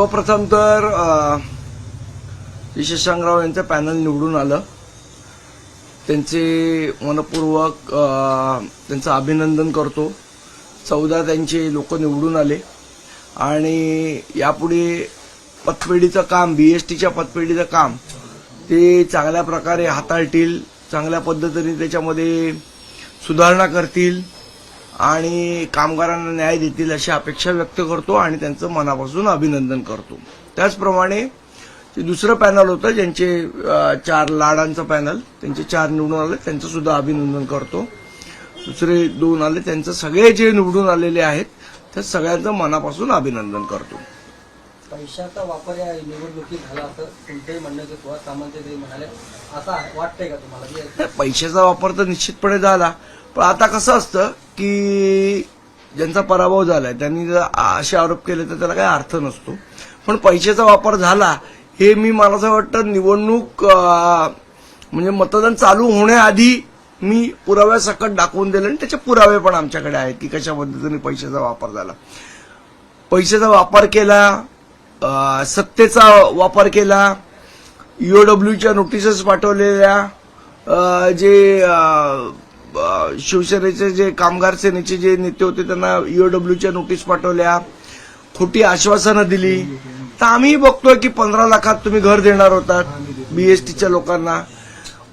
सर्वप्रथम तर अ, शशांकराव यांचं पॅनल निवडून आलं. त्यांचे मनपूर्वक त्यांचं अभिनंदन करतो. चौदा त्यांचे लोक निवडून आले. आणि यापुढे पतपेढीचं काम बी एस टीच्या पतपेढीचं काम ते चांगल्या प्रकारे हाताळतील चांगल्या पद्धतीने त्याच्यामध्ये सुधारणा करतील. आणि कामगारांना न्याय देतील अशी अपेक्षा व्यक्त करतो आणि त्यांचं मनापासून अभिनंदन करतो. त्याचप्रमाणे जे दुसरं पॅनल होतं ज्यांचे चार लाडांचं पॅनल त्यांचे चार निवडून आले त्यांचं सुद्धा अभिनंदन करतो. दुसरे दोन आले त्यांचं सगळे जे निवडून आलेले आहेत त्या सगळ्यांचं मनापासून अभिनंदन करतो. पैशाचा वापर या निवडणुकीत झाला असं तुमचंही म्हणणं की सुहास सामंत ते म्हणाले असं वाटतंय का तुम्हाला? पैशाचा वापर तर निश्चितपणे झाला. पण आता कसं असतं की ज्यांचा पराभव झालाय त्यांनी जर असे आरोप केले तर त्याला काही अर्थ नसतो. पण पैशाचा वापर झाला हे मी मला असं वाटतं निवडणूक म्हणजे मतदान चालू होण्याआधी मी पुराव्यासकट दाखवून दिले आणि त्याचे पुरावे पण आमच्याकडे आहेत की कशा पद्धतीने पैशाचा वापर झाला. पैशाचा वापर केला सत्तेचा वापर केला ईओडब्ल्यूच्या नोटिसेस पाठवलेल्या जे शिवसेनेचे जे कामगार सेनेचे जे नेते होते त्यांना ईओडब्ल्यूच्या नोटीस पाठवल्या. खोटी आश्वासनं दिली. तर आम्ही बघतोय की पंधरा लाखात तुम्ही घर देणार होतात बीएसटीच्या लोकांना.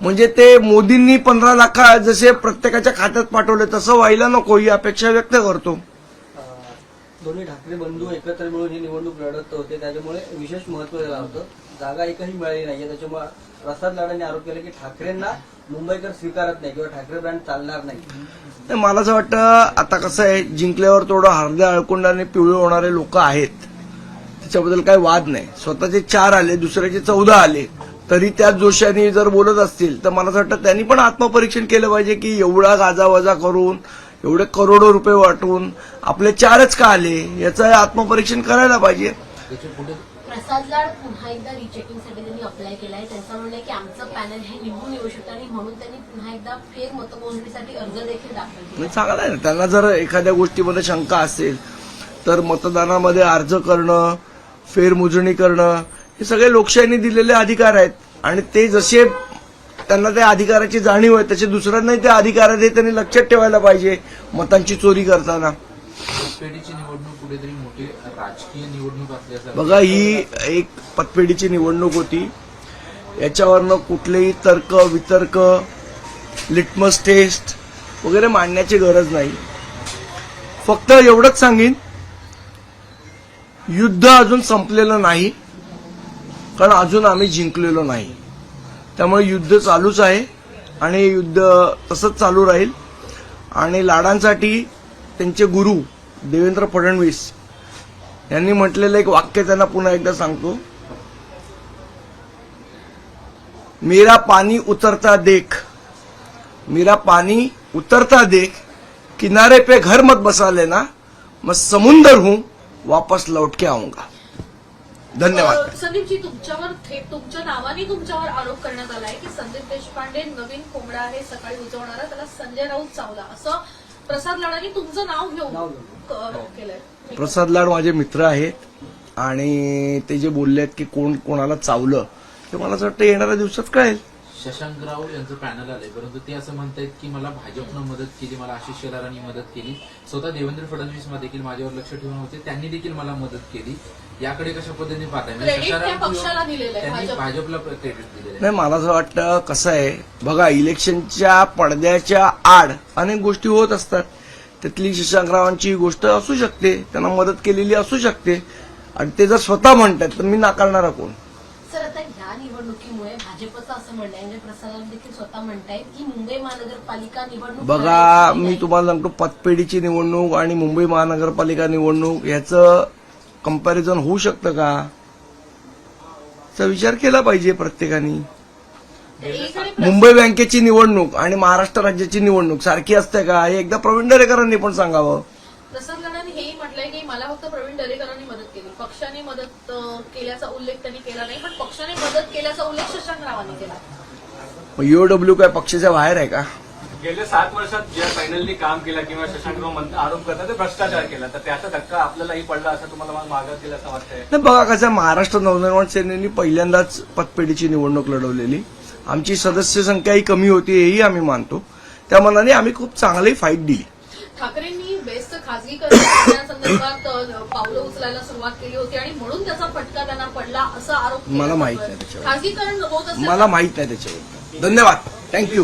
म्हणजे ते मोदींनी पंधरा लाख जसे प्रत्येकाच्या खात्यात पाठवले तसं व्हायला नको ही अपेक्षा व्यक्त करतो. दोन्ही ठाकरे बंधू एकत्र मिळून ही निवडणूक लढत होते त्याच्यामुळे विशेष महत्त्व दिलं होतं. जागा एकही मिळाली नाहीये. त्याच्यामुळे प्रसाद लाडांनी आरोप केला की ठाकरेंना मुंबईकर स्वीकारत नाही किंवा ठाकरे ब्रँड चालणार नाही. मला असं वाटतं आता कसं आहे जिंकल्यावर थोडं हरद्या अळकुंडाने पिवळे होणारे लोक आहेत. त्याच्याबद्दल काही वाद नाही. स्वतःचे चार आले दुसऱ्याचे चौदा आले. तरी त्याच जोशाने जर बोलत असतील तर मला असं वाटतं त्यांनी पण आत्मपरीक्षण केलं पाहिजे की एवढा गाजावाजा करून एवढे करोडो रुपये वाटून आपले चारच का आले? याचं आत्मपरीक्षण करायला पाहिजे. प्रसाद लाड पुन्हा एकदा रिचेकिंगसाठी त्यांनी अप्लाय केलाय. त्यांचं म्हणणं की आमचं पॅनल हे निवडून येऊ शकतं आणि म्हणून त्यांनी पुन्हा एकदा फेर मतमोजणीसाठी अर्ज देखील दाखल केला. चांगलं आहे. ना त्यांना जर एखाद्या गोष्टीमध्ये शंका असेल तर मतदानामध्ये अर्ज करणं फेरमोजणी करणं हे सगळे लोकशाहीने दिलेले अधिकार आहेत. आणि ते जसे त्यांना त्या अधिकाराची जाणीव आहे तसे दुसऱ्यांनाही त्या अधिकार आहेत हे त्यांनी लक्षात ठेवायला पाहिजे मतांची चोरी करताना. कुठेतरी मोठी राजकीय निवडणूक असल्याचं बघा ही एक पतपेढीची निवडणूक होती. याच्यावरनं कुठलेही तर्क वितर्क लिटमस टेस्ट वगैरे मांडण्याची गरज नाही. फक्त एवढंच सांगेन युद्ध अजून संपलेलं नाही कारण अजून आम्ही जिंकलेलो नाही. त्यामुळे युद्ध चालूच आहे आणि युद्ध तसंच चालू राहील. आणि लाडांसाठी त्यांचे गुरु देवेंद्र फडणवीस यांनी म्हटलेलं एक वाक्य त्यांना पुन्हा एकदा सांगतो. मेरा पाणी उतरता देख. मेरा पाणी उतरता देख. किनारे पे घर मत बसा लेना. मैं समुंदर हूं वापस लौट के आऊंगा. धन्यवाद. संदीप जी तुमच्यावर थेट तुमच्या नावाने तुमच्यावर आरोप करण्यात आलाय की संदीप देशपांडे नवीन कोंबडा हे सकाळी उजवणारा त्याला संजय राऊत चावला. असं प्रसाद लाडांनी तुमचं नाव घेऊन. क- केलंय. प्रसाद लाड माझे मित्र आहेत आणि ते जे बोलले आहेत की कोण कोणाला चावलं ते मला असं वाटतं येणाऱ्या दिवसात कळेल. शशांकराव यांचं पॅनल आलंय. परंतु ते असं म्हणतायत की मला भाजपनं मदत केली मला आशिष शेलारांनी मदत केली. स्वतः देवेंद्र फडणवीस देखील माझ्यावर लक्ष ठेवून होते. त्यांनी देखील मला मदत केली. याकडे कशा पद्धतीने पाहताय? म्हणजे भाजपला क्रेडिट दिलेलं आहे. नाही मला असं वाटतं कसं आहे बघा इलेक्शनच्या पडद्याच्या आड अनेक गोष्टी होत असतात. त्यातली शशांकरावांची गोष्ट असू शकते त्यांना मदत केलेली असू शकते. आणि ते जर स्वतः म्हणतात तर मी नाकारणारा कोण सर आता या निवडणुकीमुळे भाजपचं असं म्हणणं आहे. म्हणजे प्रसाद देखील स्वतः म्हणतायत की मुंबई महानगरपालिका निवडणूक बघा मी. तुम्हाला सांगतो पतपेढीची निवडणूक आणि मुंबई महानगरपालिका निवडणूक याचं कंपॅरिझन होऊ शकतं का? चा विचार केला पाहिजे प्रत्येकाने. मुंबई बँकेची निवडणूक आणि महाराष्ट्र राज्याची निवडणूक सारखी असते का? हे एकदा प्रवीण दरेकरांनी पण सांगावं. प्रसाद हेही म्हटलंय की मला फक्त प्रवीण दरेकरांनी मदत पक्षाने मदत केल्याचा उल्लेख त्यांनी केला नाही पण पक्षाने मदत केल्याचा उल्लेख शशांक रावांनी केला ईओडब्ल्यू काय पक्षाच्या बाहेर आहे का? गेल्या सात वर्षात ज्या पॅनलनी काम केलं किंवा शशांकराव म्हणत- आरोप करतात ते भ्रष्टाचार केला. तर त्याचा धक्का आपल्यालाही पडला असं तुम्हाला मागत गेलं असं वाटतंय? नाही बघा कसं महाराष्ट्र नवनिर्माण सेनेनी पहिल्यांदाच पतपेढीची निवडणूक लढवलेली. आमची सदस्य संख्याही कमी होती हेही आम्ही मानतो. त्या मनाने आम्ही खूप चांगली फाईट दिली. ठाकरेंनी बेस्टचं खासगीकरण करण्यासंदर्भात अ, पावलं उचलायला सुरुवात केली होती आणि म्हणून त्याचा फटका त्यांना पडला असा आरोप मला माहीत. नाही त्याच्यावर. खासगीकरण होत मला माहीत नाही त्याच्याबद्दल धन्यवाद थँक्यू